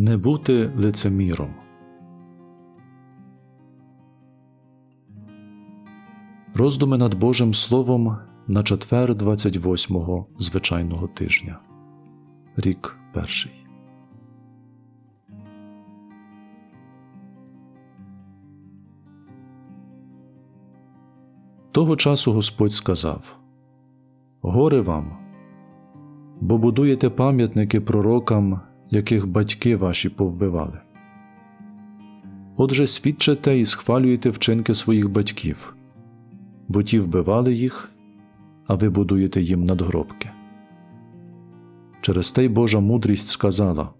Не бути лицеміром. Роздуми над Божим Словом на четвер 28-го звичайного тижня. Рік перший. Того часу Господь сказав: Горе вам, бо будуєте пам'ятники пророкам, яких батьки ваші повбивали. Отже, свідчите і схвалюєте вчинки своїх батьків, бо ті вбивали їх, а ви будуєте їм надгробки. Через те й Божа мудрість сказала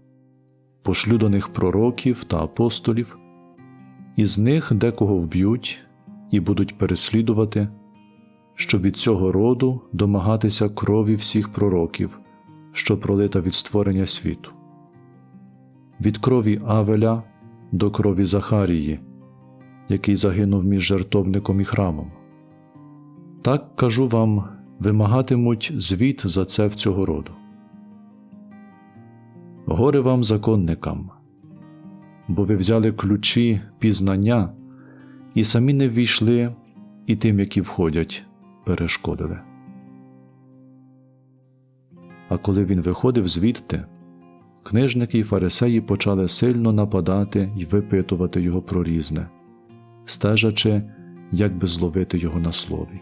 Пошлю до них пророків та апостолів, із них декого вб'ють і будуть переслідувати, щоб від цього роду домагатися крові всіх пророків, що пролита від створення світу, від крові Авеля до крові Захарії, який загинув між жертовником і храмом. Так кажу вам, вимагатимуть звіт за це в цього роду. Горе вам, законникам, бо ви взяли ключі пізнання і самі не ввійшли, і тим, які входять, перешкодили. А коли він виходив звідти, книжники й фарисеї почали сильно нападати і випитувати його про різне, стежачи, як би зловити його на слові.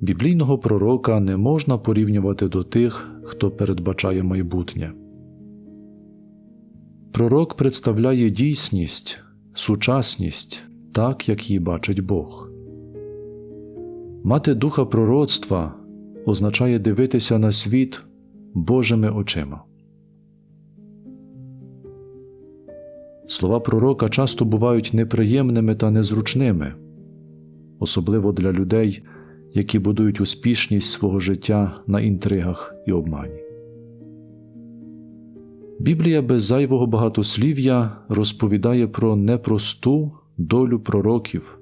Біблійного пророка не можна порівнювати до тих, хто передбачає майбутнє. Пророк представляє дійсність, сучасність так, як її бачить Бог. Мати духа пророцтва означає дивитися на світ Божими очима. Слова пророка часто бувають неприємними та незручними, особливо для людей, які будують успішність свого життя на інтригах і обмані. Біблія без зайвого багатослів'я розповідає про непросту долю пророків,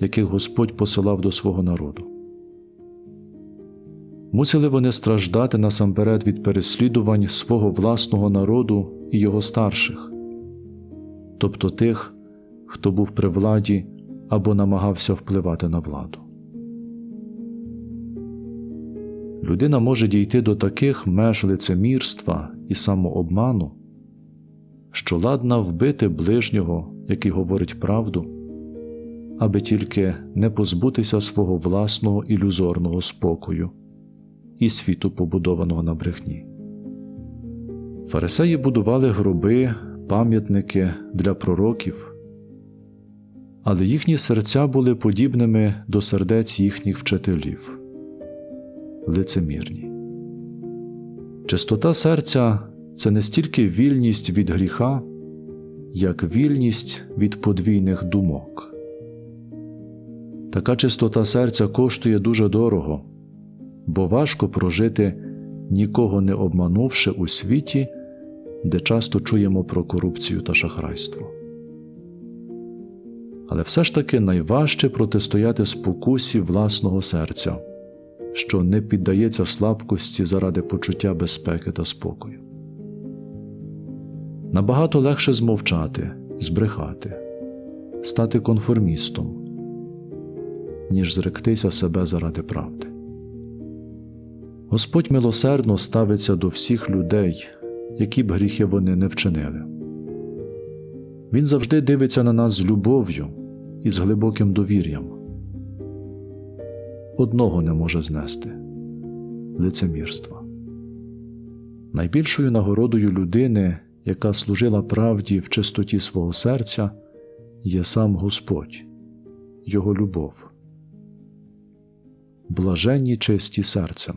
яких Господь посилав до свого народу. Мусили вони страждати насамперед від переслідувань свого власного народу і його старших, тобто тих, хто був при владі або намагався впливати на владу. Людина може дійти до таких меж лицемірства і самообману, що ладна вбити ближнього, який говорить правду, аби тільки не позбутися свого власного ілюзорного спокою і світу, побудованого на брехні. Фарисеї будували гроби, пам'ятники для пророків, але їхні серця були подібними до сердець їхніх вчителів лицемірні. Чистота серця це не стільки вільність від гріха, як вільність від подвійних думок. Така чистота серця коштує дуже дорого, бо важко прожити, нікого не обманувши у світі, де часто чуємо про корупцію та шахрайство. Але все ж таки найважче протистояти спокусі власного серця що не піддається слабкості заради почуття безпеки та спокою. Набагато легше змовчати, збрехати, стати конформістом, ніж зректися себе заради правди. Господь милосердно ставиться до всіх людей, які б гріхи вони не вчинили. Він завжди дивиться на нас з любов'ю і з глибоким довір'ям одного не може знести лицемірства. Найбільшою нагородою людини, яка служила правді в чистоті свого серця, є сам Господь, Його любов. Блаженні чисті серцем,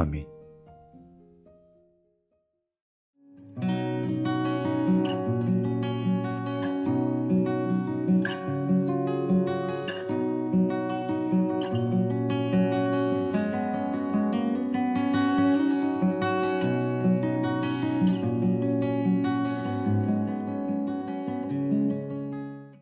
아멘.